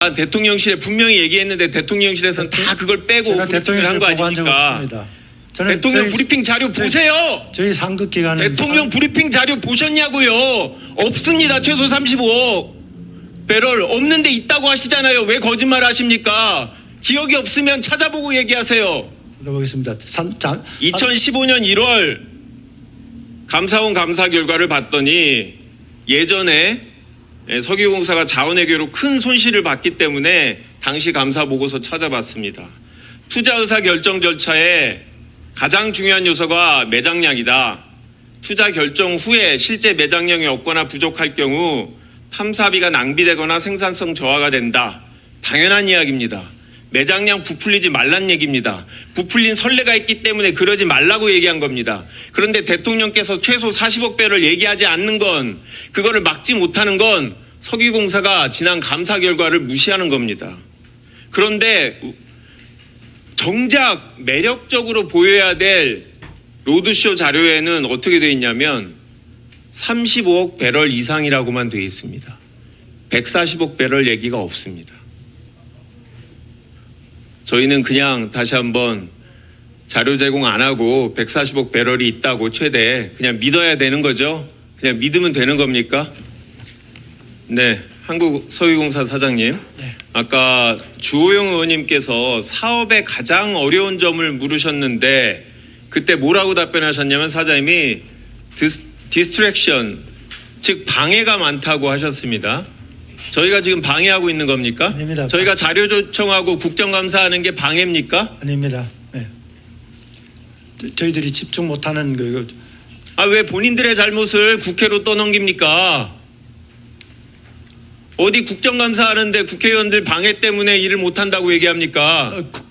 아, 대통령실에 분명히 얘기했는데 대통령실에서는 다 그걸 빼고 제가 브리핑을 대통령실 한거 보고한 적 아닙니까? 없습니다. 저는 대통령 저희- 브리핑 자료 저희- 보세요. 저희 상급 기관은 대통령 브리핑 자료 보셨냐고요? 없습니다. 최소 35억 배럴 없는데 있다고 하시잖아요. 왜 거짓말 하십니까? 기억이 없으면 찾아보고 얘기하세요. 보겠습니다. 산, 자, 2015년 1월 감사원 감사 결과를 봤더니 예전에 예, 석유공사가 자원외교로 큰 손실을 봤기 때문에 당시 감사 보고서 찾아봤습니다. 투자 의사 결정 절차에 가장 중요한 요소가 매장량이다. 투자 결정 후에 실제 매장량이 없거나 부족할 경우 탐사비가 낭비되거나 생산성 저하가 된다. 당연한 이야기입니다. 매장량 부풀리지 말란 얘기입니다. 부풀린 선례가 있기 때문에 그러지 말라고 얘기한 겁니다. 그런데 대통령께서 최소 40억 배를 얘기하지 않는 건 그거를 막지 못하는 건 석유공사가 지난 감사 결과를 무시하는 겁니다. 그런데 정작 매력적으로 보여야 될 로드쇼 자료에는 어떻게 되어 있냐면 35억 배럴 이상이라고만 되어 있습니다. 140억 배럴 얘기가 없습니다. 저희는 그냥 다시 한번 자료 제공 안 하고 140억 배럴이 있다고 최대 그냥 믿어야 되는 거죠? 그냥 믿으면 되는 겁니까? 네, 한국 서유공사 사장님. 네. 아까 주호영 의원님께서 사업의 가장 어려운 점을 물으셨는데 그때 뭐라고 답변하셨냐면 사장님이 디스, 디스트랙션 즉 방해가 많다고 하셨습니다. 저희가 지금 방해하고 있는 겁니까? 아닙니다. 저희가 자료 요청하고 국정감사하는 게 방해입니까? 아닙니다. 네. 저- 저희들이 집중 못하는 그 아 왜 본인들의 잘못을 국회로 떠넘깁니까? 어디 국정감사하는데 국회의원들 방해 때문에 일을 못한다고 얘기합니까? 어, 그-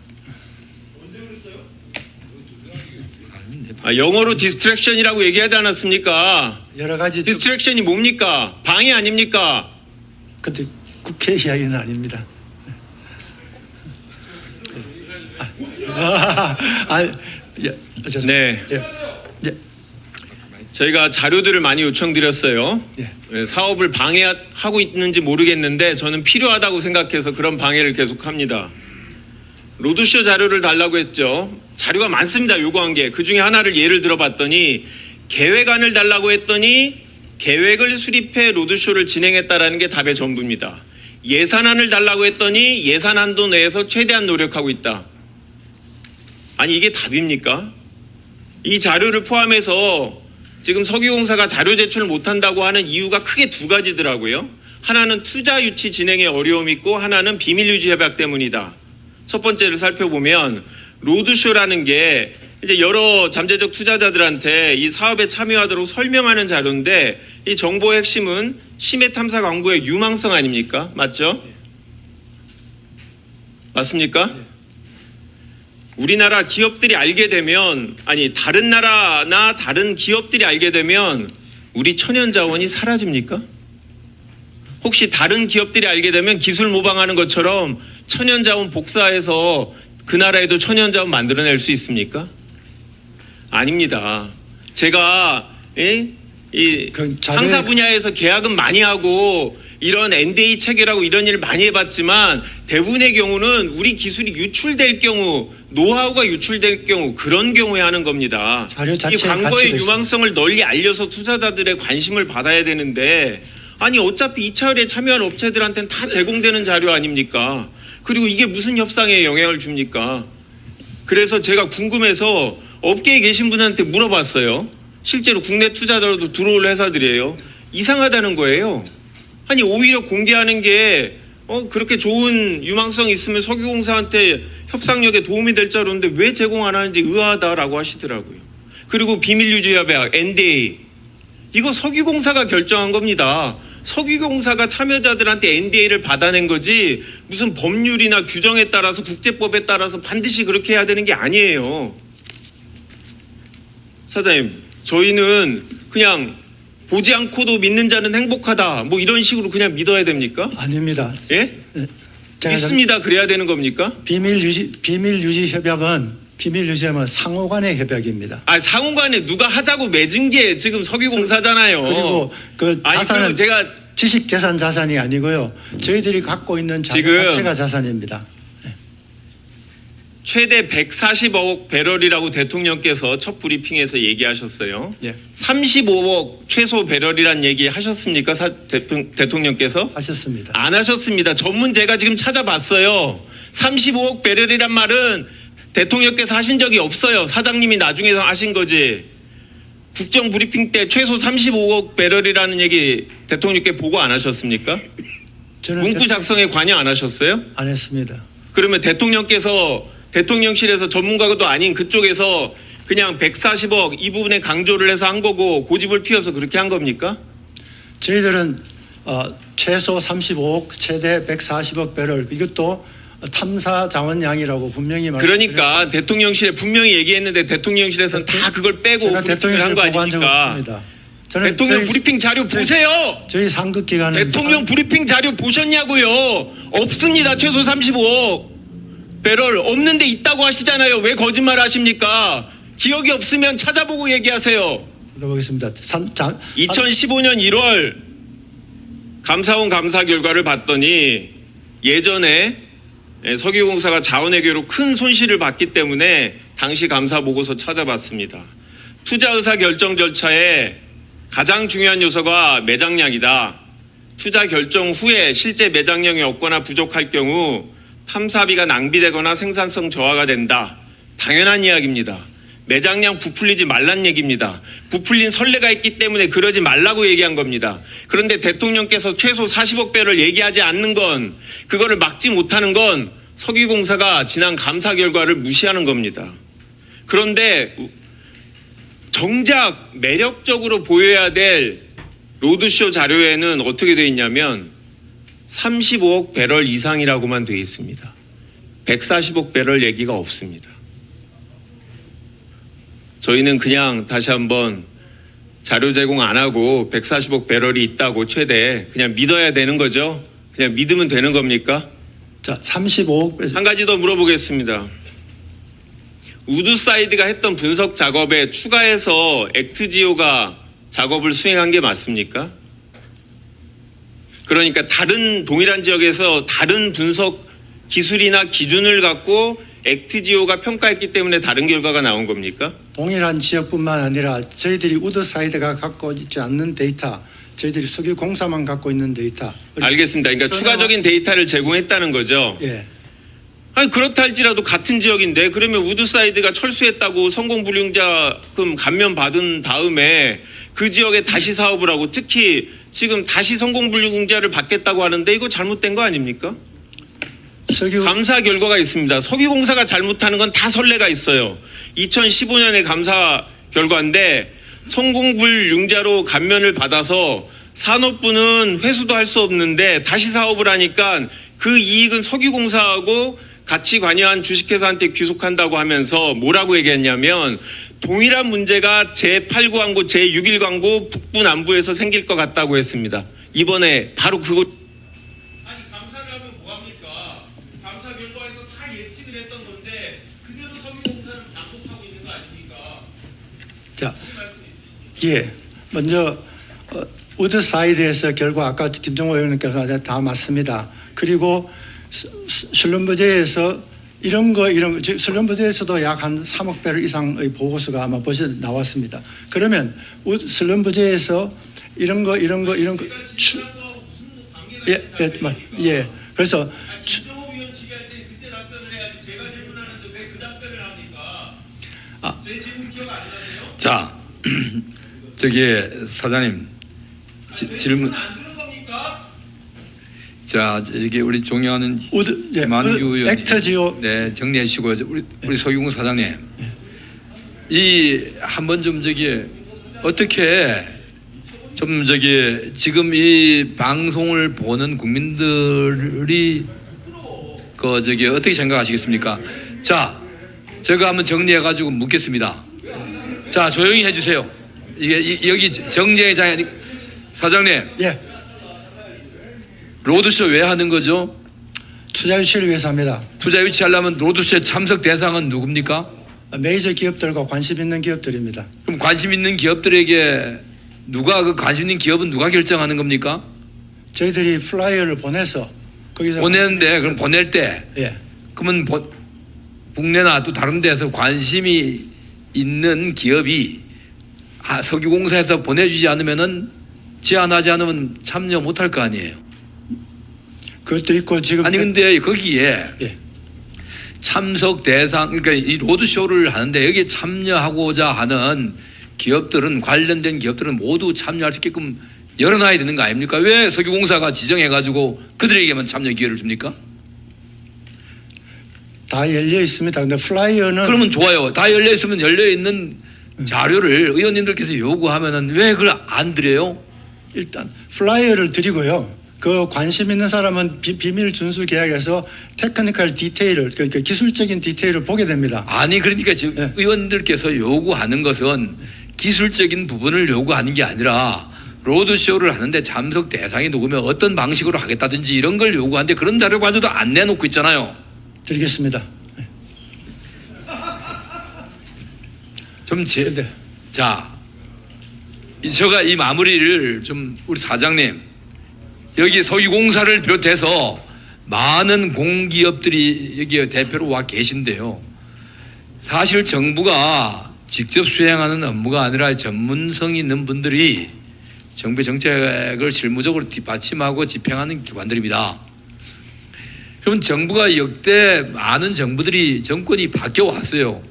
아, 영어로 디스트랙션이라고 얘기하지 않았습니까? 여러 가지 좀- 디스트랙션이 뭡니까? 방해 아닙니까? 근데 국회 이야기는 아닙니다. 아, 아, 예, 죄송합니다. 네. 예, 예, 저희가 자료들을 많이 요청드렸어요. 예. 네, 사업을 방해하고 있는지 모르겠는데 저는 필요하다고 생각해서 그런 방해를 계속합니다. 로드쇼 자료를 달라고 했죠. 자료가 많습니다. 요구한 게. 그 중에 하나를 예를 들어봤더니 계획안을 달라고 했더니 계획을 수립해 로드쇼를 진행했다라는 게 답의 전부입니다. 예산안을 달라고 했더니 예산 한도 내에서 최대한 노력하고 있다. 아니 이게 답입니까? 이 자료를 포함해서 지금 석유공사가 자료 제출을 못한다고 하는 이유가 크게 두 가지더라고요. 하나는 투자 유치 진행에 어려움이 있고 하나는 비밀 유지 협약 때문이다. 첫 번째를 살펴보면 로드쇼라는 게 이제 여러 잠재적 투자자들한테 이 사업에 참여하도록 설명하는 자료인데 이 정보의 핵심은 심해 탐사 광고의 유망성 아닙니까? 맞죠? 맞습니까? 우리나라 기업들이 알게 되면 아니 다른 나라나 다른 기업들이 알게 되면 우리 천연 자원이 사라집니까? 혹시 다른 기업들이 알게 되면 기술 모방하는 것처럼 천연 자원 복사해서 그 나라에도 천연 자원 만들어낼 수 있습니까? 아닙니다. 제가 예? 이그 자료에- 상사 분야에서 계약은 많이 하고 이런 NDA 체결하고 이런 일을 많이 해봤지만 대부분의 경우는 우리 기술이 유출될 경우 노하우가 유출될 경우 그런 경우에 하는 겁니다. 자료 이 광고의 유망성을 널리 알려서 투자자들의 관심을 받아야 되는데 아니 어차피 2차열에 참여한 업체들한테는 다 제공되는 자료 아닙니까? 그리고 이게 무슨 협상에 영향을 줍니까? 그래서 제가 궁금해서 업계에 계신 분한테 물어봤어요. 실제로 국내 투자자로도 들어올 회사들이에요. 이상하다는 거예요. 아니 오히려 공개하는 게 어, 그렇게 좋은 유망성이 있으면 석유공사한테 협상력에 도움이 될 자료인데 왜 제공 안 하는지 의아하다라고 하시더라고요. 그리고 비밀유지협약 NDA 이거 석유공사가 결정한 겁니다. 석유공사가 참여자들한테 NDA를 받아낸 거지 무슨 법률이나 규정에 따라서 국제법에 따라서 반드시 그렇게 해야 되는 게 아니에요. 사장님, 저희는 그냥 보지 않고도 믿는 자는 행복하다. 뭐 이런 식으로 그냥 믿어야 됩니까? 아닙니다. 예? 제가 믿습니다. 그래야 되는 겁니까? 비밀 유지 비밀 유지 협약은 비밀 유지 협약은 상호 간의 협약입니다. 아 상호 간에 누가 하자고 맺은 게 지금 석유공사잖아요. 그리고 그 아니 자산은 제가 지식 재산 자산이 아니고요. 저희들이 갖고 있는 자료 지금 자체가 자산입니다. 최대 140억 배럴이라고 대통령께서 첫 브리핑에서 얘기하셨어요. 예. 35억 최소 배럴이란 얘기 하셨습니까? 사- 대통, 대통령께서? 하셨습니다. 안 하셨습니다. 전문 제가 지금 찾아봤어요. 35억 배럴이란 말은 대통령께서 하신 적이 없어요. 사장님이 나중에 하신 거지. 국정 브리핑 때 최소 35억 배럴이라는 얘기 대통령께 보고 안 하셨습니까? 저는 문구 작성에 관여 안 하셨어요? 안 했습니다. 그러면 대통령께서 대통령실에서 전문가도 아닌 그쪽에서 그냥 140억 이 부분에 강조를 해서 한 거고 고집을 피워서 그렇게 한 겁니까? 저희들은 어, 최소 35억, 최대 140억 배럴 이것도 탐사 자원량이라고 분명히 그러니까 대통령실에 분명히 얘기했는데 대통령실에서는 다 그걸 빼고 제가 대통령실 보고한 적? 없습니다. 저는 대통령 저희, 브리핑 자료 저희- 보세요. 저희 상급 기관은 대통령 브리핑 자료 보셨냐고요? 없습니다. 최소 35억 배럴 없는데 있다고 하시잖아요. 왜 거짓말 하십니까? 기억이 없으면 찾아보고 얘기하세요. 보겠습니다. 삼, 자, 2015년 1월 감사원 감사 결과를 봤더니 예전에 예, 석유공사가 자원외교로 큰 손실을 봤기 때문에 당시 감사 보고서 찾아봤습니다. 투자 의사 결정 절차에 가장 중요한 요소가 매장량이다. 투자 결정 후에 실제 매장량이 없거나 부족할 경우 탐사비가 낭비되거나 생산성 저하가 된다. 당연한 이야기입니다. 매장량 부풀리지 말란 얘기입니다. 부풀린 선례가 있기 때문에 그러지 말라고 얘기한 겁니다. 그런데 대통령께서 최소 40억 배를 얘기하지 않는 건 그거를 막지 못하는 건 석유공사가 지난 감사 결과를 무시하는 겁니다. 그런데 정작 매력적으로 보여야 될 로드쇼 자료에는 어떻게 돼 있냐면 35억 배럴 이상이라고만 돼 있습니다. 140억 배럴 얘기가 없습니다. 저희는 그냥 다시 한번 자료 제공 안 하고 140억 배럴이 있다고 최대 그냥 믿어야 되는 거죠? 그냥 믿으면 되는 겁니까? 자, 35억 배- 한 가지 더 물어보겠습니다. 우드사이드가 했던 분석 작업에 추가해서 액트지오가 작업을 수행한 게 맞습니까? 그러니까 다른 동일한 지역에서 다른 분석 기술이나 기준을 갖고 액트지오가 평가했기 때문에 다른 결과가 나온 겁니까? 동일한 지역뿐만 아니라 저희들이 우드사이드가 갖고 있지 않는 데이터, 저희들이 석유공사만 갖고 있는 데이터. 알겠습니다. 그러니까 추가적인 데이터를 제공했다는 거죠. 예. 아니 그렇다 할지라도 같은 지역인데 그러면 우드사이드가 철수했다고 성공불량자금 감면 받은 다음에 그 지역에 다시 사업을 하고 특히 지금 다시 성공불량자를 받겠다고 하는데 이거 잘못된 거 아닙니까? 석유 감사 결과가 있습니다. 석유공사가 잘못하는 건 다 선례가 있어요. 2015년의 감사 결과인데 성공불융자로 감면을 받아서 산업부는 회수도 할 수 없는데 다시 사업을 하니까 그 이익은 석유공사하고 같이 관여한 주식회사한테 귀속한다고 하면서 뭐라고 얘기했냐면 동일한 문제가 제8구항구, 제6일광구 북부 남부에서 생길 것 같다고 했습니다. 이번에 바로 그거 아니 감사를 하면 뭐합니까? 감사 결과에서 다 예측을 했던 건데 그대로 석유공사는 약속하고 있는 거 아닙니까? 자, 예. 먼저 어, 우드 사이드에서 결과 아까 김정호 의원님께서 다 맞습니다. 그리고 슬럼버제에서 이런 거 이런 즉, 슬럼버제에서도 약 한 3억 배럴 이상의 보고서가 아마 벌써 나왔습니다. 그러면 우- 슬럼버제에서 이런 거 이런 거 이런 거 추, 예, 예, 마- 예. 그래서 추- 합니까? 아. 제 질문 기억 안 나세요? 자, 저기 사장님 지- 제 질문. 자, 저기 우리 우드 예, 만규 우드- 의원님. 액터지오 네, 정리해 주시고 우리 우리 소유공 사장님. 이 한 번 좀 저기 어떻게 좀 저기 지금 이 방송을 보는 국민들이 그 저기 어떻게 생각하시겠습니까? 자, 제가 한번 정리해 가지고 묻겠습니다. 자, 조용히 해 주세요. 이게 이- 여기 정제의 장이 아니 사장님 예. 로드쇼 왜 하는 거죠? 투자 유치를 위해서 합니다. 투자 유치하려면 로드쇼에 참석 대상은 누굽니까? 메이저 기업들과 관심 있는 기업들입니다. 그럼 관심 있는 기업들에게 누가 그 관심 있는 기업은 누가 결정하는 겁니까? 저희들이 플라이어를 보내서 거기서 보내는데 그럼 보낼 때 예. 그러면 보- 국내나 또 다른 데서 관심이 있는 기업이 아, 석유공사에서 보내주지 않으면은 제안하지 않으면 참여 못할 거 아니에요. 그것도 있고 지금 아니 근데 거기에 예. 참석 대상 그러니까 이 로드 쇼를 하는데 여기에 참여하고자 하는 기업들은 관련된 기업들은 모두 참여할 수 있게끔 열어놔야 되는 거 아닙니까? 왜 석유공사가 지정해 가지고 그들에게만 참여 기회를 줍니까? 다 열려 있습니다. 근데 플라이어는 그러면 좋아요. 다 열려 있으면 열려 있는 자료를 의원님들께서 요구하면은 왜 그걸 안 드려요? 일단 플라이어를 드리고요. 그 관심 있는 사람은 비, 비밀 준수 계약에서 테크니컬 디테일을 그러니까 기술적인 디테일을 보게 됩니다. 아니 그러니까 지금 네. 의원들께서 요구하는 것은 기술적인 부분을 요구하는 게 아니라 로드쇼를 하는데 참석 대상이 누구면 어떤 방식으로 하겠다든지 이런 걸 요구하는데 그런 자료까지도 안 내놓고 있잖아요. 드리겠습니다. 좀 제, 네. 자, 이- 제가 이 마무리를 좀 우리 사장님 여기 석유공사를 비롯해서 많은 공기업들이 여기 대표로 와 계신데요. 사실 정부가 직접 수행하는 업무가 아니라 전문성 있는 분들이 정부의 정책을 실무적으로 뒷받침하고 집행하는 기관들입니다. 그러면 정부가 역대 많은 정부들이 정권이 바뀌어 왔어요.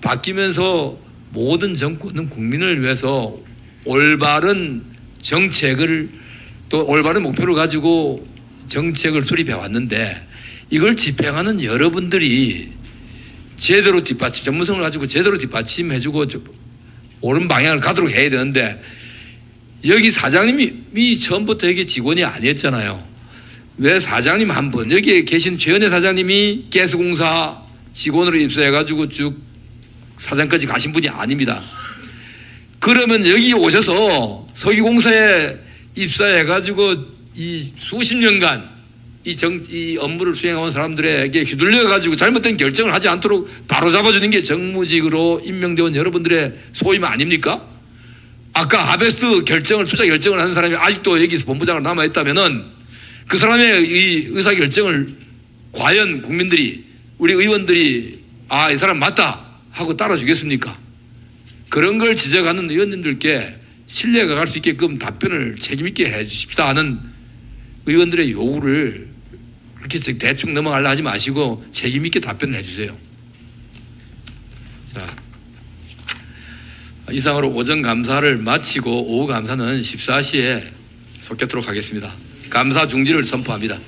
바뀌면서 모든 정권은 국민을 위해서 올바른 정책을 또 올바른 목표를 가지고 정책을 수립해 왔는데 이걸 집행하는 여러분들이 제대로 뒷받침 전문성을 가지고 제대로 뒷받침해주고 저- 옳은 방향을 가도록 해야 되는데 여기 사장님이 처음부터 여기 직원이 아니었잖아요. 왜 사장님 한 분 여기에 계신 최은혜 사장님이 가스공사 직원으로 입사해가지고 쭉 사장까지 가신 분이 아닙니다. 그러면 여기 오셔서 석유공사에 입사해가지고 이 수십 년간 이, 정, 이 업무를 수행해온 사람들에게 휘둘려가지고 잘못된 결정을 하지 않도록 바로 잡아주는 게 정무직으로 임명되어 온 여러분들의 소임 아닙니까? 아까 하베스트 결정을 투자 결정을 하는 사람이 아직도 여기서 본부장으로 남아 있다면은 그 사람의 이 의사 결정을 과연 국민들이 우리 의원들이 아 이 사람 맞다 하고 따라주겠습니까? 그런 걸 지적하는 의원님들께 신뢰가 갈 수 있게끔 답변을 책임 있게 해 주십시다 하는 의원들의 요구를 그렇게 대충 넘어가려 하지 마시고 책임 있게 답변을 해 주세요. 자. 이상으로 오전 감사를 마치고 오후 감사는 14시에 속겠도록 하겠습니다. 감사 중지를 선포합니다.